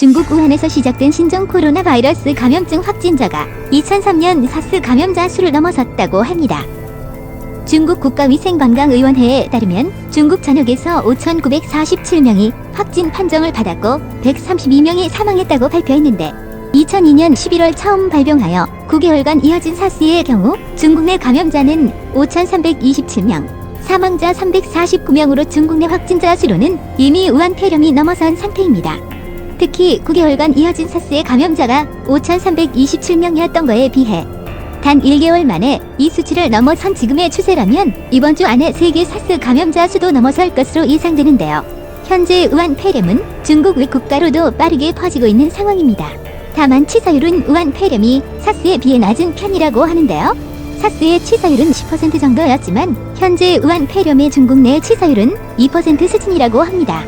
중국 우한에서 시작된 신종 코로나 바이러스 감염증 확진자가 2003년 사스 감염자 수를 넘어섰다고 합니다. 중국 국가위생관광의원회에 따르면 중국 전역에서 5,947명이 확진 판정을 받았고 132명이 사망했다고 발표했는데 2002년 11월 처음 발병하여 9개월간 이어진 사스의 경우 중국 내 감염자는 5,327명, 사망자 349명으로 중국 내 확진자 수로는 이미 우한 폐렴이 넘어선 상태입니다. 특히 9개월간 이어진 사스의 감염자가 5,327명이었던 거에 비해 단 1개월 만에 이 수치를 넘어선 지금의 추세라면 이번 주 안에 세계 사스 감염자 수도 넘어설 것으로 예상되는데요. 현재 우한 폐렴은 중국 외 국가로도 빠르게 퍼지고 있는 상황입니다. 다만 치사율은 우한 폐렴이 사스에 비해 낮은 편이라고 하는데요. 사스의 치사율은 10% 정도였지만 현재 우한 폐렴의 중국 내 치사율은 2% 수준이라고 합니다.